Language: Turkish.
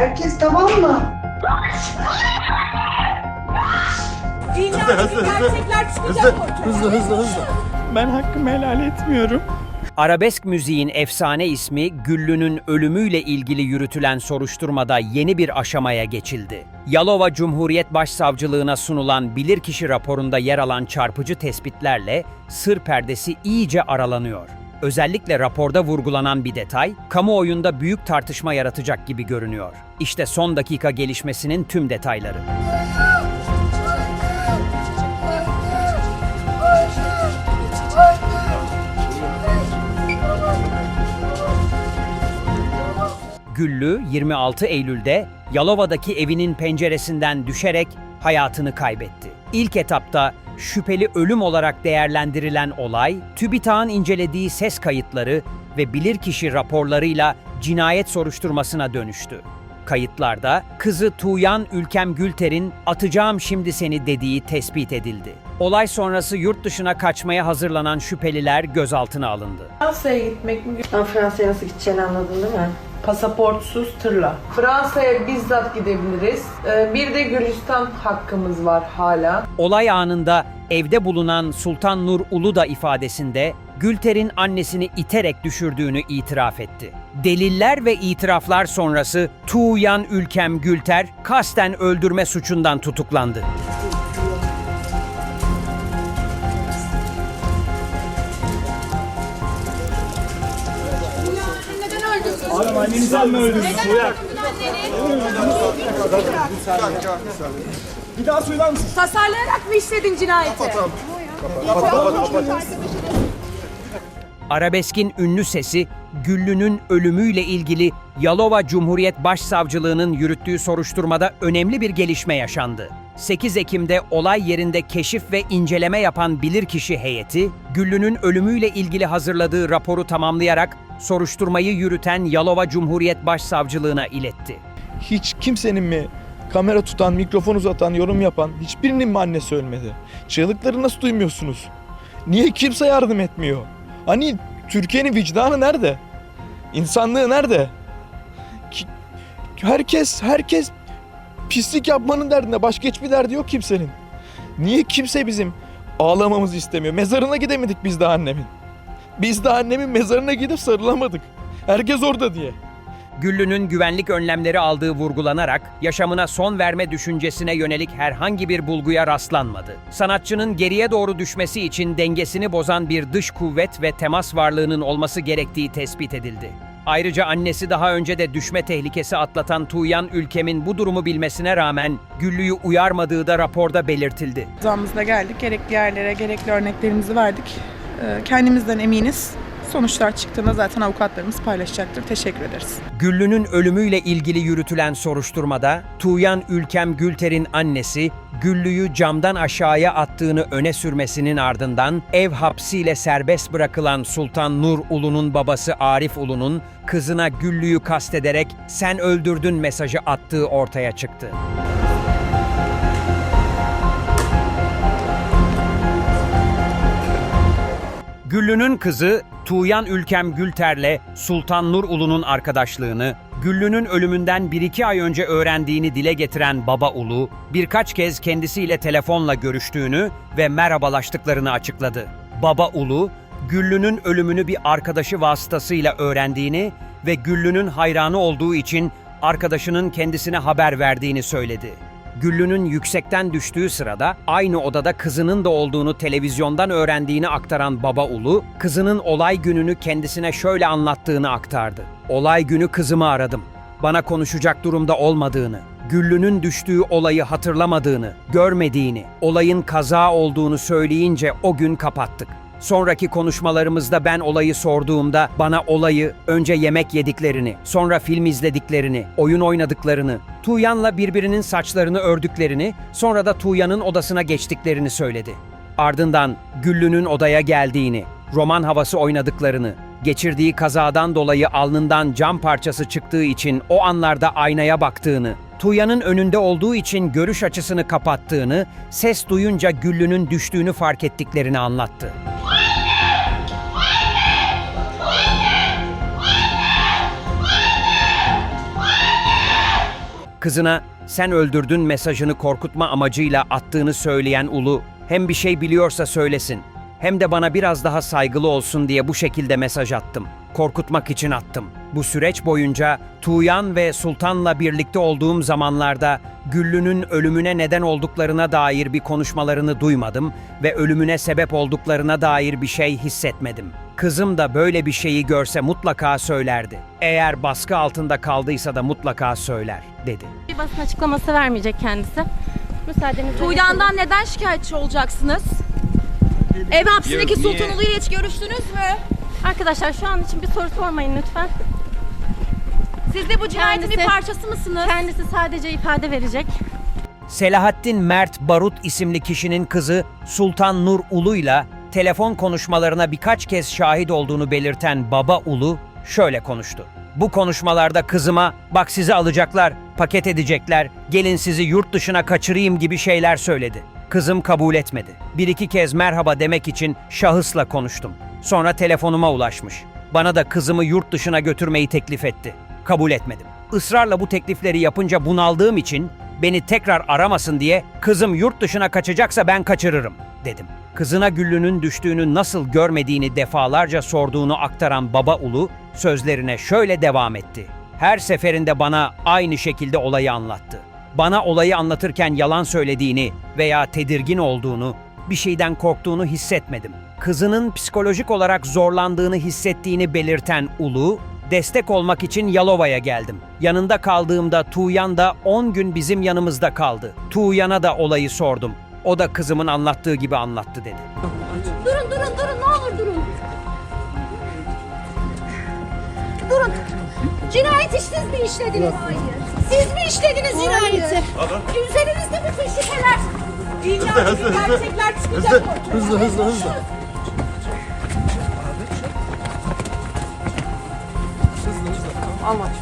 Herkes tamam mı? Dünyadaki gerçekler çıkacak ortaya. Hızlı hızlı hızlı. Ben hakkımı helal etmiyorum. Arabesk müziğin efsane ismi Güllü'nün ölümüyle ilgili yürütülen soruşturmada yeni bir aşamaya geçildi. Yalova Cumhuriyet Başsavcılığına sunulan bilirkişi raporunda yer alan çarpıcı tespitlerle sır perdesi iyice aralanıyor. Özellikle raporda vurgulanan bir detay, kamuoyunda büyük tartışma yaratacak gibi görünüyor. İşte son dakika gelişmesinin tüm detayları. Güllü 26 Eylül'de Yalova'daki evinin penceresinden düşerek hayatını kaybetti. İlk etapta şüpheli ölüm olarak değerlendirilen olay, TÜBİTAK'ın incelediği ses kayıtları ve bilirkişi raporlarıyla cinayet soruşturmasına dönüştü. Kayıtlarda kızı Tuğyan Ülkem Gülter'in atacağım şimdi seni dediği tespit edildi. Olay sonrası yurt dışına kaçmaya hazırlanan şüpheliler gözaltına alındı. Fransa'ya gitmek mi? Ben Fransa'ya nasıl gideceğini anladın değil mi? Pasaportsuz tırla. Fransa'ya bizzat gidebiliriz. Ee, Bir de Gürcistan hakkımız var hala. Olay anında evde bulunan Sultan Nur Ulu da ifadesinde Gülter'in annesini iterek düşürdüğünü itiraf etti. Deliller ve itiraflar sonrası Tuğyan Ülkem Gülter kasten öldürme suçundan tutuklandı. Oğlum anneni sen mi öldürdün? Soyak. Bir daha söyler misin? Tasarlayarak mı işledin cinayeti? Arabeskin ünlü sesi Güllü'nün ölümüyle ilgili Yalova Cumhuriyet Başsavcılığı'nın yürüttüğü soruşturmada önemli bir gelişme yaşandı. 8 Ekim'de olay yerinde keşif ve inceleme yapan bilirkişi heyeti, Güllü'nün ölümüyle ilgili hazırladığı raporu tamamlayarak soruşturmayı yürüten Yalova Cumhuriyet Başsavcılığına iletti. Hiç kimsenin mi kamera tutan, mikrofon uzatan, yorum yapan hiçbirinin mi annesi ölmedi? Çığlıkları nasıl duymuyorsunuz? Niye kimse yardım etmiyor? Hani Türkiye'nin vicdanı nerede? İnsanlığı nerede? Ki- Herkes, herkes pislik yapmanın derdinde. Başka hiçbir derdi yok kimsenin. Niye kimse bizim ağlamamızı istemiyor? Mezarına gidemedik biz de annemin. Biz de annemin mezarına gidip sarılamadık. Herkes orada diye. Güllü'nün güvenlik önlemleri aldığı vurgulanarak yaşamına son verme düşüncesine yönelik herhangi bir bulguya rastlanmadı. Sanatçının geriye doğru düşmesi için dengesini bozan bir dış kuvvet ve temas varlığının olması gerektiği tespit edildi. Ayrıca annesi daha önce de düşme tehlikesi atlatan Tuğyan Ülkem'in bu durumu bilmesine rağmen Güllü'yü uyarmadığı da raporda belirtildi. Zamımızda geldik. Gerekli yerlere gerekli örneklerimizi verdik. Ee, Kendimizden eminiz. Sonuçlar çıktığında zaten avukatlarımız paylaşacaktır. Teşekkür ederiz. Güllü'nün ölümüyle ilgili yürütülen soruşturmada Tuğyan Ülkem Gülter'in annesi Güllü'yü camdan aşağıya attığını öne sürmesinin ardından ev hapsiyle serbest bırakılan Sultan Nur Ulu'nun babası Arif Ulu'nun kızına Güllü'yü kastederek sen öldürdün mesajı attığı ortaya çıktı. Güllü'nün kızı Tuğyan Ülkem Gülter'le Sultan Nur Ulu'nun arkadaşlığını, Güllü'nün ölümünden 1-2 ay önce öğrendiğini dile getiren Baba Ulu, birkaç kez kendisiyle telefonla görüştüğünü ve merhabalaştıklarını açıkladı. Baba Ulu, Güllü'nün ölümünü bir arkadaşı vasıtasıyla öğrendiğini ve Güllü'nün hayranı olduğu için arkadaşının kendisine haber verdiğini söyledi. Güllü'nün yüksekten düştüğü sırada aynı odada kızının da olduğunu televizyondan öğrendiğini aktaran Baba Ulu, kızının olay gününü kendisine şöyle anlattığını aktardı. Olay günü kızımı aradım. Bana konuşacak durumda olmadığını, Güllü'nün düştüğü olayı hatırlamadığını, görmediğini, olayın kaza olduğunu söyleyince o gün kapattık. Sonraki konuşmalarımızda ben olayı sorduğumda bana olayı önce yemek yediklerini, sonra film izlediklerini, oyun oynadıklarını, Tuğyan'la birbirinin saçlarını ördüklerini, sonra da Tuğyan'ın odasına geçtiklerini söyledi. Ardından Güllü'nün odaya geldiğini, roman havası oynadıklarını, geçirdiği kazadan dolayı alnından cam parçası çıktığı için o anlarda aynaya baktığını, Tuğyan'ın önünde olduğu için görüş açısını kapattığını, ses duyunca Güllü'nün düştüğünü fark ettiklerini anlattı. Kızına sen öldürdün mesajını korkutma amacıyla attığını söyleyen Ulu hem bir şey biliyorsa söylesin hem de bana biraz daha saygılı olsun diye bu şekilde mesaj attım. Korkutmak için attım. Bu süreç boyunca Tuğyan ve Sultan'la birlikte olduğum zamanlarda Güllü'nün ölümüne neden olduklarına dair bir konuşmalarını duymadım ve ölümüne sebep olduklarına dair bir şey hissetmedim. Kızım da böyle bir şeyi görse mutlaka söylerdi. Eğer baskı altında kaldıysa da mutlaka söyler, dedi. Bir basın açıklaması vermeyecek kendisi. Müsaadenizle. Tuğyan'dan neden şikayetçi olacaksınız? Ev hapsindeki Sultan Ulu ile hiç görüştünüz mü? Arkadaşlar şu an için bir soru sormayın lütfen. Siz de bu cinayetin bir Kendisi- parçası mısınız? Kendisi sadece ifade verecek. Selahattin Mert Barut isimli kişinin kızı Sultan Nur Ulu'yla telefon konuşmalarına birkaç kez şahit olduğunu belirten baba Ulu şöyle konuştu. Bu konuşmalarda kızıma bak sizi alacaklar, paket edecekler, gelin sizi yurt dışına kaçırayım gibi şeyler söyledi. Kızım kabul etmedi. Bir iki kez merhaba demek için şahısla konuştum. Sonra telefonuma ulaşmış. Bana da kızımı yurt dışına götürmeyi teklif etti. Kabul etmedim. Israrla bu teklifleri yapınca bunaldığım için beni tekrar aramasın diye kızım yurt dışına kaçacaksa ben kaçırırım dedim. Kızına Güllü'nün düştüğünü nasıl görmediğini defalarca sorduğunu aktaran baba Ulu sözlerine şöyle devam etti. Her seferinde bana aynı şekilde olayı anlattı. Bana olayı anlatırken yalan söylediğini veya tedirgin olduğunu, bir şeyden korktuğunu hissetmedim. Kızının psikolojik olarak zorlandığını hissettiğini belirten Ulu, destek olmak için Yalova'ya geldim. Yanında kaldığımda Tuğyan da 10 gün bizim yanımızda kaldı. Tuğyan'a da olayı sordum. O da kızımın anlattığı gibi anlattı dedi. Durun durun durun ne olur durun. Durun. Cinayeti siz mi işlediniz? Hayır. Siz mi işlediniz cinayeti? Üzerinizde bütün şüpheler. İlla gerçekler çıkacak ortaya. Hızlı hızlı hızlı. Amaç.